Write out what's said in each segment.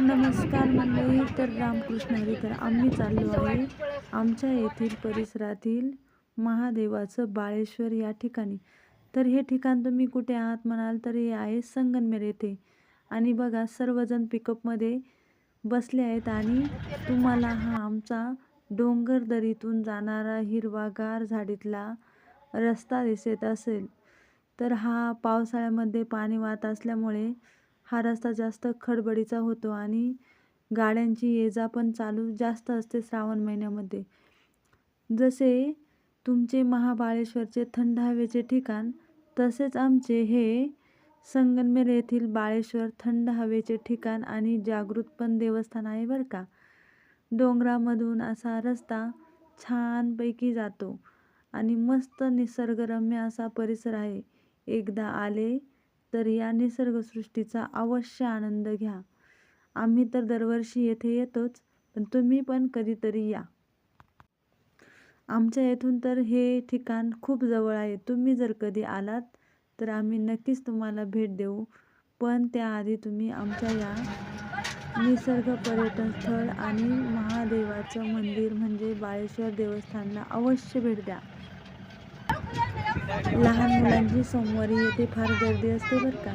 नमस्कार मंडळी तर रामकृष्ण हरी तर आम्ही चाललो आहे आमच्या येथील परिसरातील महादेवाचं बाळेश्वर या ठिकाणी. तर हे ठिकाण तुम्ही कुठे आहात म्हणाल तर हे आहे संगनमेर येथे. आणि बघा सर्वजण पिकअपमध्ये बसले आहेत आणि तुम्हाला हा आमचा डोंगर दरीतून जाणारा हिरवागार झाडीतला रस्ता दिसत असेल. तर हा पावसाळ्यामध्ये पाणी वाहत असल्यामुळे हा रस्ता जास्त खडबडीचा होतो आणि गाड्यांची ये जा पण चालू जास्त असते श्रावण महिन्यामध्ये. जसे तुमचे महाबाळेश्वरचे थंड हवेचे ठिकाण तसेच आमचे हे संगमनेर येथील बाळेश्वर थंड हवेचे ठिकाण आणि जागृत पण देवस्थान आहे बरं का. डोंगरामधून असा रस्ता छानपैकी जातो आणि मस्त निसर्गरम्य असा परिसर आहे. एकदा आले तर या निसर्गसृष्टीचा अवश्य आनंद घ्या. आम्ही तर दरवर्षी येथे येतोच पण तुम्ही पण कधीतरी या. आमच्या येथून तर हे ठिकाण खूप जवळ आहे. तुम्ही जर कधी आलात तर आम्ही नक्कीच तुम्हाला भेट देऊ. पण त्याआधी तुम्ही आमच्या या निसर्ग पर्यटन स्थळ आणि महादेवाचं मंदिर म्हणजे बाळेश्वर देवस्थानला अवश्य भेट द्या. लहान मुलांची सोमवारी येथे फार गर्दी असते बरं का.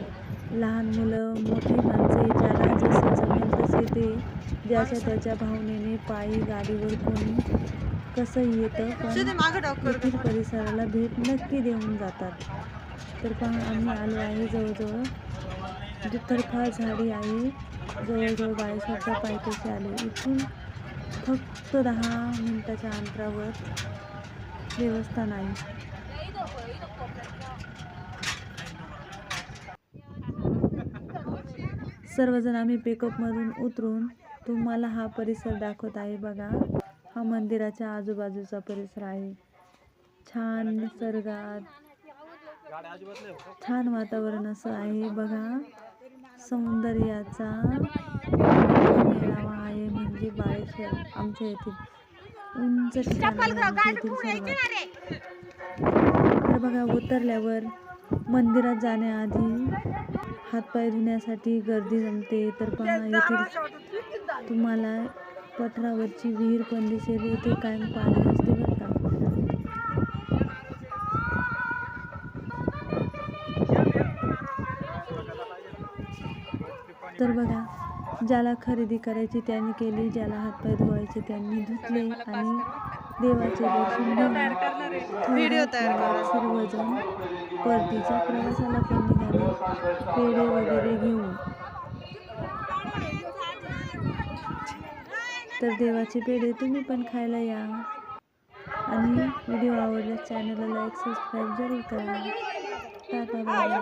लहान मुलं मोठी माणसे ज्याला जसे जमेल तसे ते ज्याच्या त्याच्या भावनेने पायी गाडीवर कोणी कसं येतं पण येथील परिसराला भेट नक्की देऊन जातात. तर पहा आम्ही आलो आहे जवळजवळ दुतर्फा झाडी आहे जवळजवळ बाळेश्वरच्या पायथ्याशी आले. इथून फक्त दहा मिनिटाच्या अंतरावर देवस्थान आहे. सर्वजण आम्ही पिकअपमधून उतरून तुम्हाला हा परिसर दाखवत आहे बघा. हा मंदिराच्या आजूबाजूचा परिसर आहे. छान निसर्गात छान वातावरण असं आहे बघा. सौंदर्याचा मेळावा आहे म्हणजे बाळेश्वर आमच्या येथील. उंच आमच्या तर बघा उतरल्यावर मंदिरात जाण्याआधी हातपाय धुण्यासाठी गर्दी जमते तर पहा येथील तुम्हाला पठारावरची विहीर पण दिसेल इथे कायम पाणी असते बरं का? तर बघा ज्याला खरेदी करायची त्यांनी केली ज्याला हातपाय धुवायचे त्यांनी धुतले आणि देवाचे दर्शन व्हिडिओ तयार करा. सर्वजण परतीच्या प्रवासाला पण निघाले पेढे वगैरे घेऊन. तर देवाचे पेढे तुम्ही पण खायला या. आणि व्हिडिओ आवडल्यास चॅनलला लाईक सबस्क्राईब जरूर करा. Tata bye.